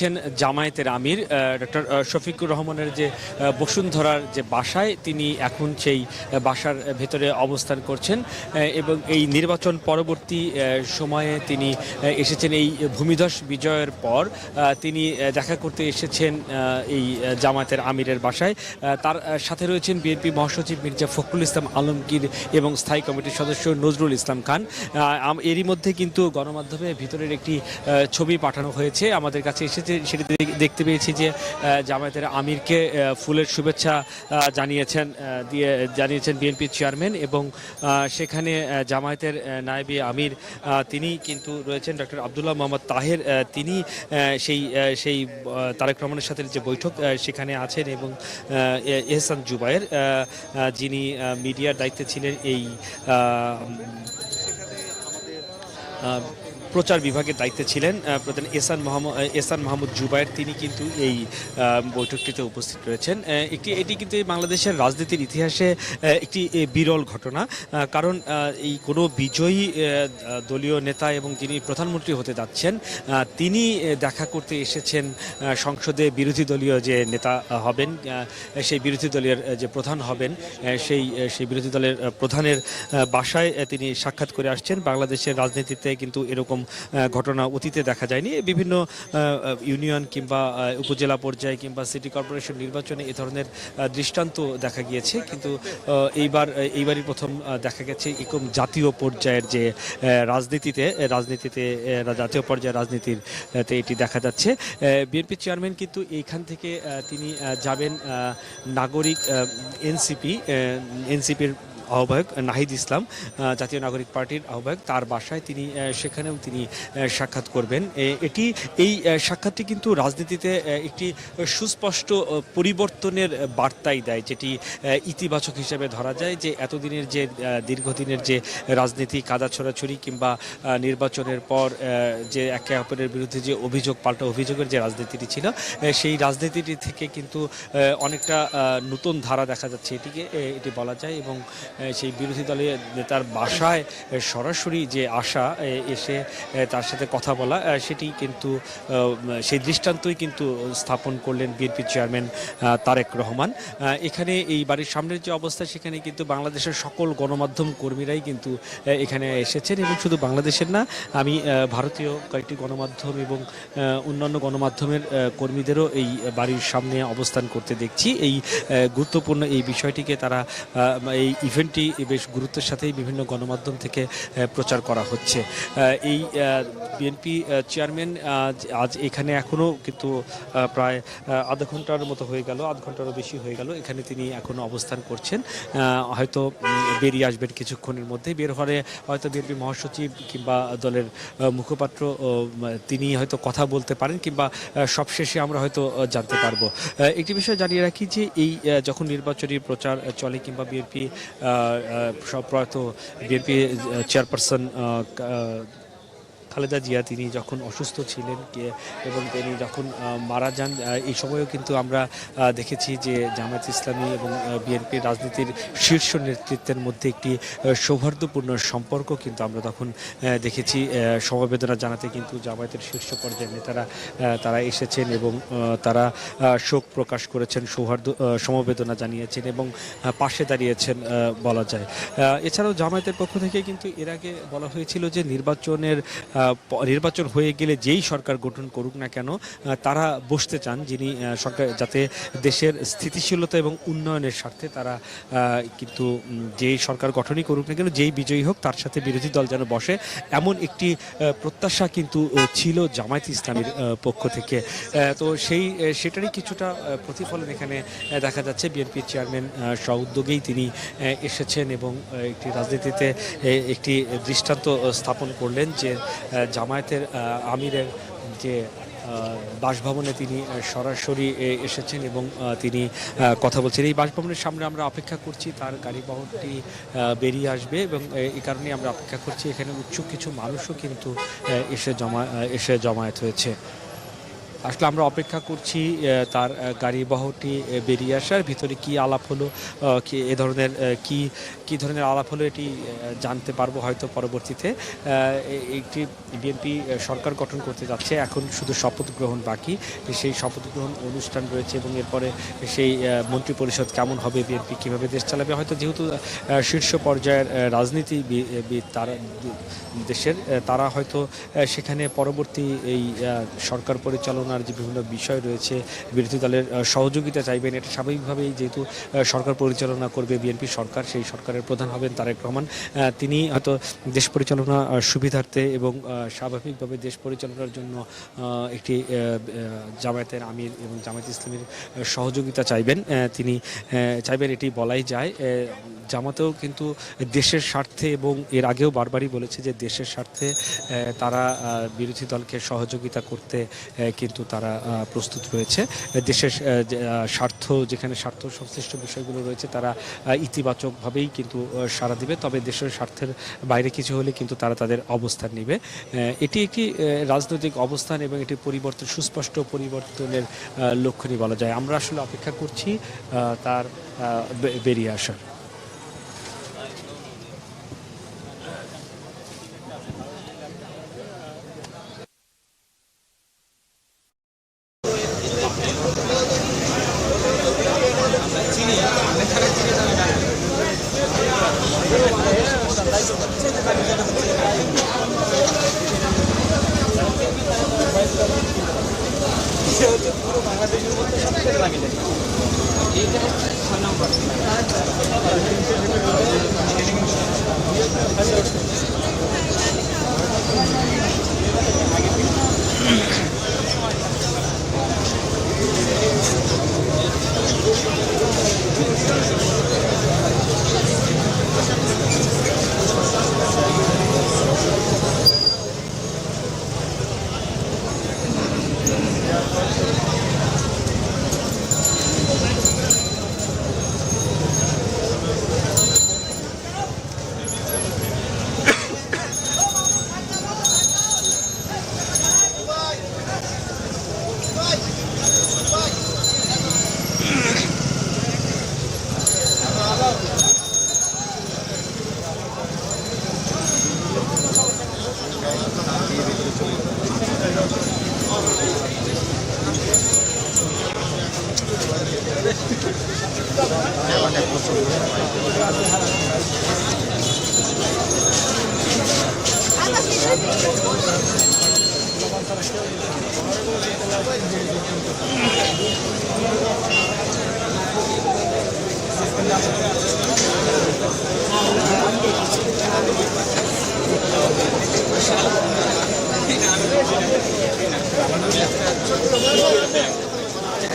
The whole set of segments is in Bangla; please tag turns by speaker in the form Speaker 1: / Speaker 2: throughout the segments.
Speaker 1: ছেন জামায়াতের আমির ডক্টর শফিকুর রহমানের যে বসুন্ধরার যে বাসায় তিনি এখন সেই বাসার ভেতরে অবস্থান করছেন এবং এই নির্বাচন পরবর্তী সময়ে তিনি এসেছেন এই ভূমিধস বিজয়ের পর তিনি দেখা করতে এসেছেন এই জামায়াতের আমিরের বাসায় তার সাথে রয়েছেন বিএনপি মহাসচিব মির্জা ফখরুল ইসলাম আলমগীর এবং স্থায়ী কমিটির সদস্য নজরুল ইসলাম খান। এরই মধ্যে কিন্তু গণমাধ্যমে ভিতরের একটি ছবি পাঠানো হয়েছে, আমাদের কাছে এসেছে। সেটি দেখতে পেয়েছি যে জামায়াতের আমিরকে ফুলের শুভেচ্ছা জানিয়েছেন দিয়ে জানিয়েছেন বিএনপির চেয়ারম্যান এবং সেখানে জামায়াতের আহ, আমির তিনি কিন্তু রয়েছেন ডক্টর আবদুল্লাহ মোহাম্মদ তাহের তিনি সেই সেই তারেক রহমানের সাথে যে বৈঠক সেখানে আছেন এবং এহসান জুবায়ের যিনি মিডিয়ার দায়িত্বে ছিলেন এই প্রচার বিভাগের দায়িত্বে ছিলেন প্রধান এসান এসান মাহমুদ জুবায়ের। তিনি কিন্তু এই বৈঠকটিতে উপস্থিত রয়েছেন। একটি, এটি কিন্তু বাংলাদেশের রাজনীতির ইতিহাসে একটি বিরল ঘটনা। কারণ এই কোনো বিজয়ী দলীয় নেতা এবং যিনি প্রধানমন্ত্রী হতে যাচ্ছেন তিনি দেখা করতে এসেছেন সংসদে বিরোধী দলীয় যে নেতা হবেন সেই বিরোধী দলের যে প্রধান হবেন সেই সেই বিরোধী দলের প্রধানের বাসায় তিনি সাক্ষাৎ করে আসছেন। বাংলাদেশের রাজনীতিতে কিন্তু এরকম ঘটনা অতীতে দেখা যায়নি। বিভিন্ন ইউনিয়ন কিংবা উপজেলা পর্যায়ে কিংবা সিটি কর্পোরেশন নির্বাচনে এ ধরনের দৃষ্টান্ত দেখা গিয়েছে। কিন্তু এইবার এইবারই প্রথম দেখা গেছে এরকম জাতীয় পর্যায়ের যে রাজনীতিতে রাজনীতিতে জাতীয় পর্যায়ের রাজনীতির এটি দেখা যাচ্ছে। বিএনপি চেয়ারম্যান কিন্তু এইখান থেকে তিনি যাবেন নাগরিক এনসিপি এনসিপির আহ্বায়ক নাহিদ ইসলাম জাতীয় নাগরিক পার্টির আহ্বায়ক। তার বাসায় তিনি সেখানেও তিনি সাক্ষাৎ করবেন। এটি, এই সাক্ষাৎটি কিন্তু রাজনীতিতে একটি সুস্পষ্ট পরিবর্তনের বার্তাই দেয়, যেটি ইতিবাচক হিসেবে ধরা যায় যে এতদিনের যে দীর্ঘদিনের যে রাজনীতি, কাদা ছড়াছড়ি কিংবা নির্বাচনের পর যে একে অপরের বিরুদ্ধে যে অভিযোগ, পাল্টা অভিযোগের যে রাজনীতিটি ছিল সেই রাজনীতিটি থেকে কিন্তু অনেকটা নতুন ধারা দেখা যাচ্ছে এটিকে এটি বলা যায় এবং সেই বিরোধী দলের তার বাসায় সরাসরি যে আসা এসে তার সাথে কথা বলা সেটি কিন্তু সেই দৃষ্টান্তই কিন্তু স্থাপন করলেন বিএনপি চেয়ারম্যান তারেক রহমান। এখানে এই বাড়ির সামনের যে অবস্থা, সেখানে কিন্তু বাংলাদেশের সকল গণমাধ্যম কর্মীরাই কিন্তু এখানে এসেছেন এবং শুধু বাংলাদেশের না, আমি ভারতীয় কয়েকটি গণমাধ্যম এবং অন্যান্য গণমাধ্যমের কর্মীদেরও এই বাড়ির সামনে অবস্থান করতে দেখছি। এই গুরুত্বপূর্ণ এই বিষয়টিকে তারা এই ইভেন্টটি বেশ গুরুত্বের সাথেই বিভিন্ন গণমাধ্যম থেকে প্রচার করা হচ্ছে। এই বিএনপি চেয়ারম্যান, আজ এখানে এখনও কিন্তু প্রায় আধা ঘণ্টার মতো হয়ে গেল, আধ ঘন্টারও বেশি হয়ে গেল। এখানে তিনি এখনও অবস্থান করছেন। হয়তো বেরিয়ে আসবেন কিছুক্ষণের মধ্যে। বের হলে হয়তো বিএনপি মহাসচিব কিংবা দলের মুখপাত্র তিনি হয়তো কথা বলতে পারেন কিংবা সবশেষে আমরা হয়তো জানতে পারব। একটি বিষয় জানিয়ে রাখি যে এই যখন নির্বাচনী প্রচার চলে কিংবা বিএনপি शोपरा तो बीएनपी चेयरपर्सन খালেদা জিয়া, তিনি যখন অসুস্থ ছিলেন এবং তিনি যখন মারা যান এই সময়েও কিন্তু আমরা দেখেছি যে জামায়াত ইসলামী এবং বিএনপির রাজনীতির শীর্ষ নেতৃত্বের মধ্যে একটি সৌহার্দ্যপূর্ণ সম্পর্ক কিন্তু আমরা তখন দেখেছি। সমবেদনা জানাতে কিন্তু জামায়াতের শীর্ষ পর্যায়ের নেতারা তারা এসেছেন এবং তারা শোক প্রকাশ করেছেন, সৌহার্দ্য সমবেদনা জানিয়েছেন এবং পাশে দাঁড়িয়েছেন বলা যায়। এছাড়াও জামায়াতের পক্ষ থেকে কিন্তু এর আগে বলা হয়েছিল যে নির্বাচনের নির্বাচন হয়ে গেলে যেই সরকার গঠন করুক না কেন তারা বসতে চান যিনি সরকার যাতে দেশের স্থিতিশীলতা এবং উন্নয়নের স্বার্থে তারা কিন্তু যেই সরকার গঠনই করুক না কেন যেই বিজয়ী হোক তার সাথে বিরোধী দল যেন বসে। এমন একটি প্রত্যাশা কিন্তু ছিল জামায়াত ইসলামীর পক্ষ থেকে। তো সেই সেটারই কিছুটা প্রতিফলন এখানে দেখা যাচ্ছে। বিএনপির চেয়ারম্যান আহ, স্ব উদ্যোগেই তিনি এসেছেন এবং একটি রাজনীতিতে একটি দৃষ্টান্ত স্থাপন করলেন যে জামায়াতের আমিরের যে বাসভবনে তিনি সরাসরি এসেছেন এবং তিনি কথা বলছেন। এই বাসভবনের সামনে আমরা অপেক্ষা করছি, তার গাড়ি বহরটি বেরিয়ে আসবে এবং এই কারণে আমরা অপেক্ষা করছি। এখানে উচ্চ কিছু মানুষও কিন্তু এসে জমা এসে জমায়েত হয়েছে। আসলে আমরা অপেক্ষা করছি তার গাড়ি বহরটি বেরিয়ে আসার ভিতরে কি আলাপ হলো কি এ ধরনের কি কি ধরনের আলাপ হলো এটি জানতে পারব হয়তো পরবর্তীতে। একটি বিএনপি সরকার গঠন করতে যাচ্ছে এখন শুধু শপথ গ্রহণ বাকি। সেই শপথ গ্রহণ অনুষ্ঠান রয়েছে এবং এরপরে সেই মন্ত্রী পরিষদ কেমন হবে বিএনপি কীভাবে দেশ চালাবে? হয়তো যেহেতু শীর্ষ পর্যায়ের আহ, রাজনীতিবিদ তারা দেশের তারা হয়তো সেখানে পরবর্তী এই সরকার সরকার পরিচালনার যে বিভিন্ন বিষয় রয়েছে, বিরোধী দলের সহযোগিতা চাইবেন, এটা স্বাভাবিকভাবেই যেহেতু সরকার পরিচালনা করবে বিএনপি সরকার, সেই সরকারের প্রধান হবেন তারেক রহমান। তিনি হয়তো দেশ পরিচালনা সুবিধার্থে এবং স্বাভাবিকভাবে দেশ পরিচালনার জন্য একটি জামায়াতের আমির এবং জামায়াত ইসলামের সহযোগিতা চাইবেন। তিনি চাইবেন এটি বলাই যায়। জামাতেও কিন্তু দেশের স্বার্থে এবং এর আগেও বারবারই বলেছে যে দেশের স্বার্থে তারা বিরোধী দলকে সহযোগিতা করতে কিন্তু তারা প্রস্তুত রয়েছে দেশের স্বার্থ, যেখানে স্বার্থ সংশ্লিষ্ট বিষয়গুলো রয়েছে, তারা ইতিবাচকভাবেই কিন্তু সাড়া দিবে। তবে দেশের স্বার্থের বাইরে কিছু হলে কিন্তু তারা তাদের অবস্থান নেবে। এটি একটি রাজনৈতিক অবস্থান এবং এটি পরিবর্তন, সুস্পষ্ট পরিবর্তনের লক্ষণই বলা যায়। আমরা আসলে অপেক্ষা করছি তার বেরিয়ে আসার।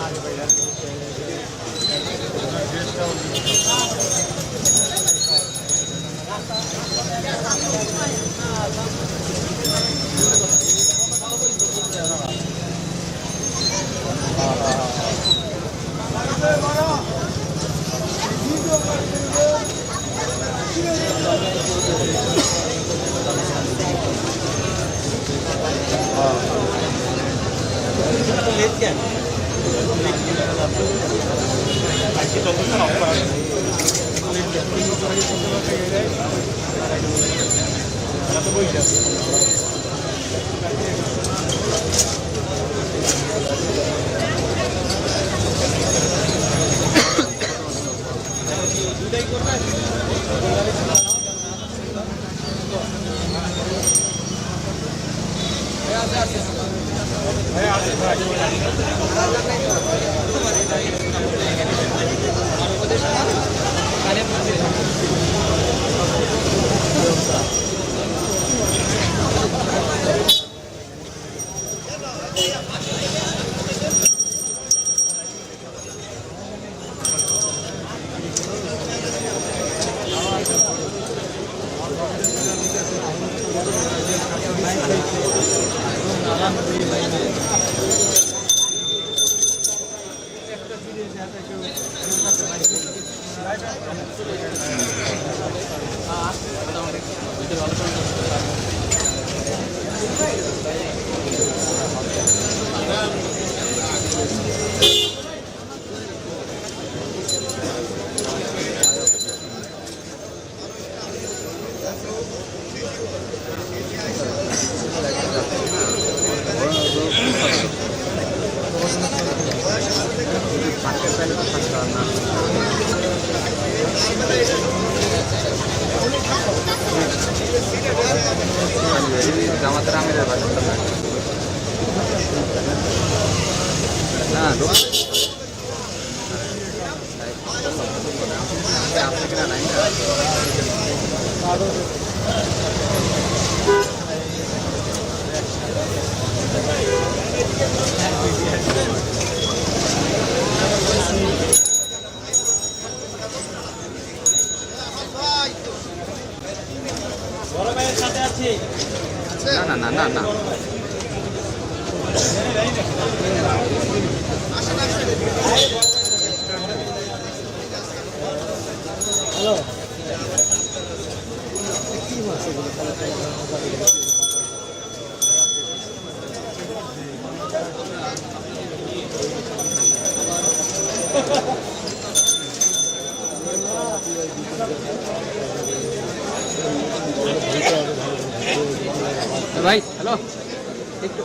Speaker 2: Thank you. tengo nada. Bye. Hello কি মাছ এগুলো ভাই হ্যালো একটু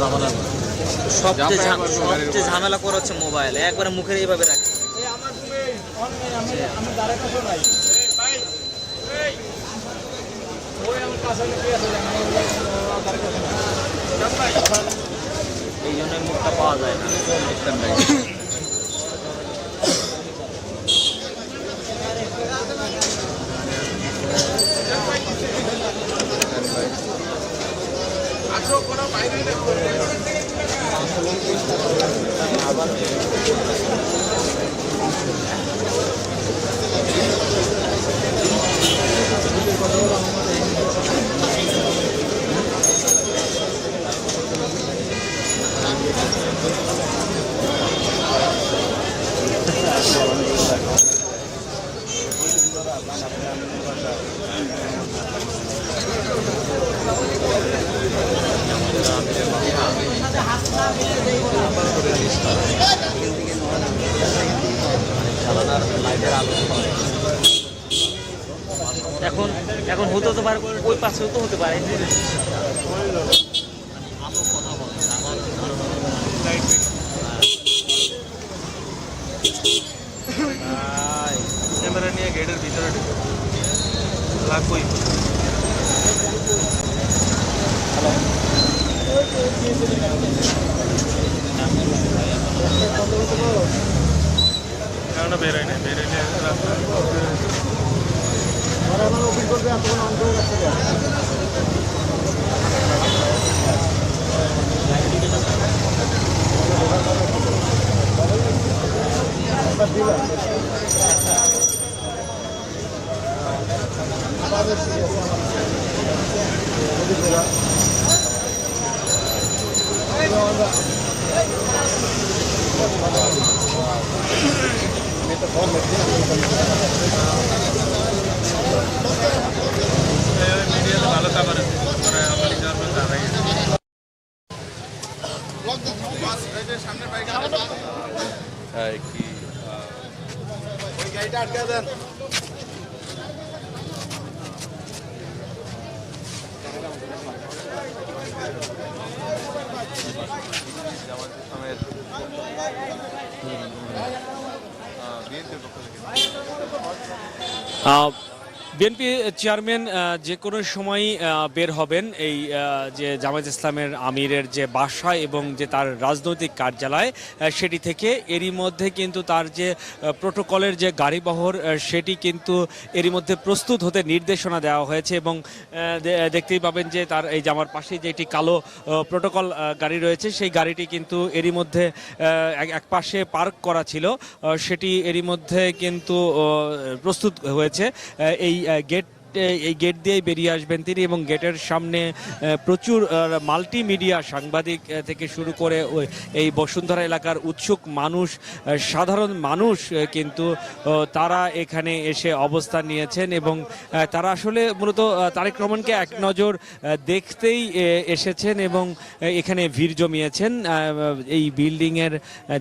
Speaker 2: ঝামেলা
Speaker 3: সবচেয়ে সবচেয়ে ঝামেলা করা মোবাইল একবারে মুখের এইভাবে রাখে। এই জন্য মুখটা পাওয়া যায় না।
Speaker 4: আবার ভালো খবর আছে পরে আমার গভর্নমেন্ট দাঁড়াই
Speaker 2: কি জামাত Uh,
Speaker 1: বিএনপি চেয়ারম্যান যে কোনো সময় বের হবেন এই যে জামায়াত ইসলামের আমিরের যে বাসা এবং যে তার রাজনৈতিক কার্যালয় সেটি থেকে এরই মধ্যে কিন্তু তার যে প্রোটোকলের যে গাড়িবহর সেটি কিন্তু এরই মধ্যে প্রস্তুত হতে নির্দেশনা দেওয়া হয়েছে এবং দেখতেই পাবেন যে তার এই জামার পাশে যে একটি কালো প্রোটোকল গাড়ি রয়েছে, সেই গাড়িটি কিন্তু এরই মধ্যে এক পাশে পার্ক করা ছিল সেটি এরই মধ্যে কিন্তু প্রস্তুত হয়েছে এই গেট এই গেট দিয়েই বেরিয়ে আসবেন তিনি এবং গেটের সামনে প্রচুর মাল্টিমিডিয়া সাংবাদিক থেকে শুরু করে এই বসুন্ধরা এলাকার উৎসুক মানুষ সাধারণ মানুষ কিন্তু তারা এখানে এসে অবস্থান নিয়েছেন এবং তারা আসলে মূলত তারেক রহমানকে এক নজর দেখতেই এসেছেন এবং এখানে ভিড় জমিয়েছেন এই বিল্ডিংয়ের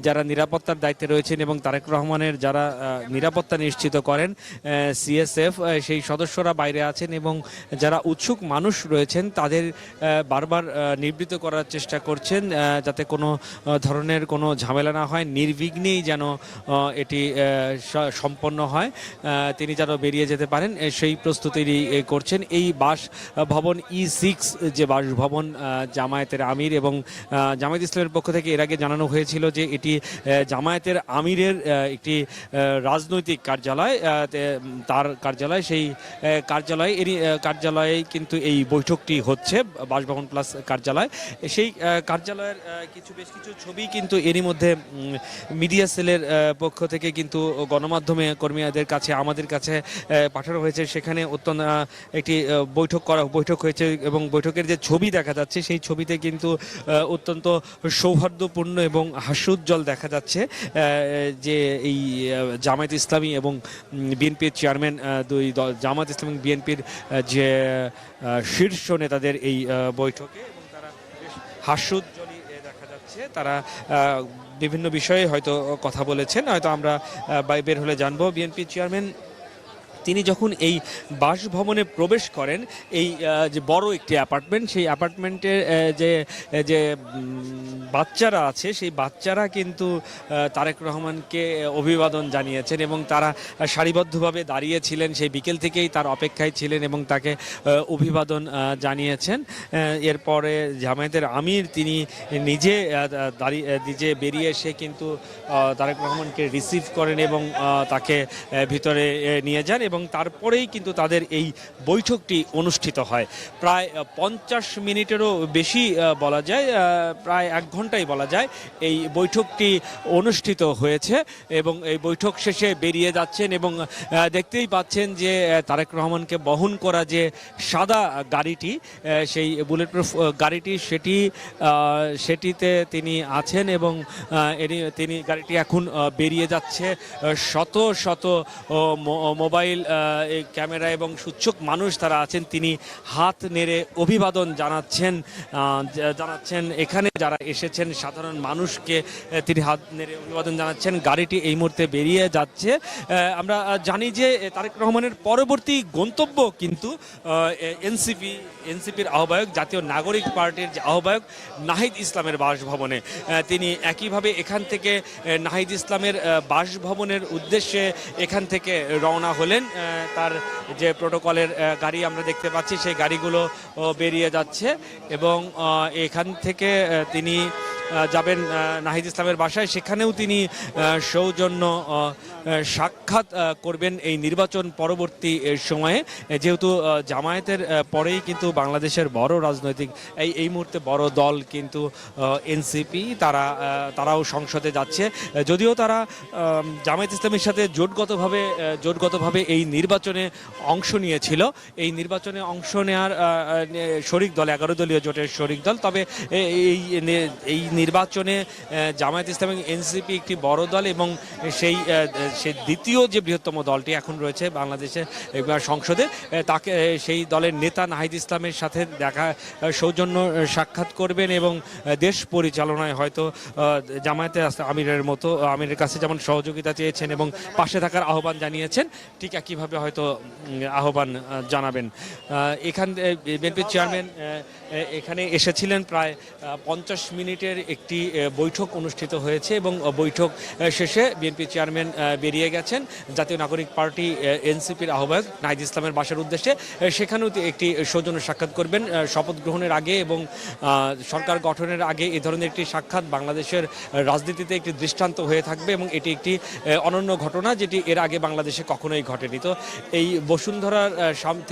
Speaker 1: যারা নিরাপত্তার দায়িত্বে রয়েছেন এবং তারেক রহমানের যারা নিরাপত্তা নিশ্চিত করেন সিএসএফ সেই সদস্যরা বাইরে আছেন এবং যারা উৎসুক মানুষ রয়েছেন তাদের বারবার আহ, নিবৃত্ত করার চেষ্টা করছেন যাতে কোনো ধরনের কোনো ঝামেলা না হয় নির্বিঘ্নেই যেন এটি সম্পন্ন হয় তিনি যেন বেরিয়ে যেতে পারেন সেই প্রস্তুতিরই করছেন। এই বাস ভবন ই সিক্স যে বাসভবন জামায়াতের আমির এবং জামায়াত ইসলামের পক্ষ থেকে এর আগে জানানো হয়েছিল যে এটি জামায়াতের আমিরের একটি রাজনৈতিক কার্যালয় তার কার্যালয় সেই কার্যালয়, এরই কার্যালয়ে কিন্তু এই বৈঠকটি হচ্ছে, বাসভবন প্লাস কার্যালয়। সেই কার্যালয়ের কিছু, বেশ কিছু ছবি কিন্তু এরই মধ্যে মিডিয়া সেলের পক্ষ থেকে কিন্তু গণমাধ্যমে কর্মীদের কাছে, আমাদের কাছে পাঠানো হয়েছে। সেখানে অত্যন্ত একটি বৈঠক করা, বৈঠক হয়েছে এবং বৈঠকের যে ছবি দেখা যাচ্ছে, সেই ছবিতে কিন্তু অত্যন্ত সৌহার্দ্যপূর্ণ এবং হাস্যোজ্জ্বল দেখা যাচ্ছে যে এই জামায়াত ইসলামী এবং বিএনপির চেয়ারম্যান দুই জামায়াত ইসলামী বিএনপির যে শীর্ষ নেতাদের এই বৈঠকে, এবং তারা বেশ দেখা যাচ্ছে। তারা বিভিন্ন বিষয়ে হয়তো কথা বলেছেন। হয়তো আমরা বাইবের বের হলে জানব। বিএনপি চেয়ারম্যান তিনি যখন এই বাসভবনে প্রবেশ করেন, এই যে বড় একটি অ্যাপার্টমেন্ট, সেই অ্যাপার্টমেন্টের যে যে বাচ্চারা আছে, সেই বাচ্চারা কিন্তু তারেক রহমানকে অভিবাদন জানিয়েছেন এবং তারা সারিবদ্ধভাবে দাঁড়িয়েছিলেন, সেই বিকেল থেকেই তার অপেক্ষায় ছিলেন এবং তাকে অভিবাদন জানিয়েছেন। এরপরে জামায়াতের আমির তিনি নিজে দাঁড়িয়ে নিজে বেরিয়ে এসে কিন্তু তারেক রহমানকে রিসিভ করেন এবং তাকে ভিতরে নিয়ে যান এবং তারপরেই কিন্তু তাদের এই বৈঠকটি অনুষ্ঠিত হয়। প্রায় পঞ্চাশ মিনিটেরও বেশি বলা যায় প্রায় এক ঘন্টাই বলা যায় এই বৈঠকটি অনুষ্ঠিত হয়েছে এবং এই বৈঠক শেষে বেরিয়ে যাচ্ছেন এবং দেখতেই পাচ্ছেন যে তারেক রহমানকে বহন করা যে সাদা গাড়িটি সেই বুলেট প্রুফ গাড়িটি সেটি সেটিতে তিনি আছেন এবং তিনি গাড়িটি এখন বেরিয়ে যাচ্ছে। শত শত মোবাইল ক্যামেরা এবং সূচক মানুষ তারা আছেন, তিনি হাত নেড়ে অভিবাদন জানাচ্ছেন জানাচ্ছেন। এখানে যারা এসেছেন, সাধারণ মানুষকে তিনি হাত নেড়ে অভিবাদন জানাচ্ছেন। গাড়িটি এই মুহূর্তে বেরিয়ে যাচ্ছে। আমরা জানি যে তারেক রহমানের পরবর্তী গন্তব্য কিন্তু এনসিপি, এনসিপির আহ্বায়ক, জাতীয় নাগরিক পার্টির যে আহ্বায়ক, নাহিদ ইসলামের বাসভবনে। তিনি একইভাবে এখান থেকে নাহিদ ইসলামের বাসভবনের উদ্দেশ্যে এখান থেকে রওনা হলেন। তার যে প্রোটোকলের গাড়ি আমরা দেখতে পাচ্ছি, সেই গাড়িগুলো বেরিয়ে যাচ্ছে এবং এখান থেকে তিনি যাবেন নাহিদ ইসলামের বাসায়। সেখানেও তিনি সৌজন্য সাক্ষাৎ করবেন এই নির্বাচন পরবর্তী সময়ে। যেহেতু জামায়াতের পরেই কিন্তু বাংলাদেশের বড় রাজনৈতিক, এই এই মুহূর্তে বড় দল কিন্তু এনসিপি। তারা তারাও সংসদে যাচ্ছে। যদিও তারা জামায়াত ইসলামের সাথে জোটগতভাবে জোটগতভাবে এই নির্বাচনে অংশ নিয়েছিল। এই নির্বাচনে অংশ নেওয়ার শরিক দল, এগারো দলীয় জোটের শরিক দল। তবে এই এই নির্বাচনে জামায়াত ইসলাম এনসিপি একটি বড় দল এবং সেই সেই দ্বিতীয় যে বৃহত্তম দলটি এখন রয়েছে বাংলাদেশে সংসদে তাকে সেই দলের নেতা নাহিদ ইসলামের সাথে দেখা সৌজন্য সাক্ষাৎ করবেন এবং দেশ পরিচালনায় হয়তো জামায়াতে আমিরের মতো, আমিরের কাছে যেমন সহযোগিতা চেয়েছেন এবং পাশে থাকার আহ্বান জানিয়েছেন, ঠিক একইভাবে হয়তো আহ্বান জানাবেন। এখান বিএনপি চেয়ারম্যান এখানে এসেছিলেন প্রায় পঞ্চাশ মিনিটের একটি বৈঠক অনুষ্ঠিত হয়েছে এবং বৈঠক শেষে বিএনপি চেয়ারম্যান বেরিয়ে গেছেন জাতীয় নাগরিক পার্টি এনসিপির আহ্বায়ক নাহিদ ইসলামের বাসার উদ্দেশ্যে। সেখানেও একটি সৌজন্য সাক্ষাৎ করবেন শপথ গ্রহণের আগে এবং সরকার গঠনের আগে এ ধরনের একটি সাক্ষাৎ বাংলাদেশের রাজনীতিতে একটি দৃষ্টান্ত হয়ে থাকবে এবং এটি একটি অনন্য ঘটনা যেটি এর আগে বাংলাদেশে কখনোই ঘটেনি। তো এই বসুন্ধরার সামনে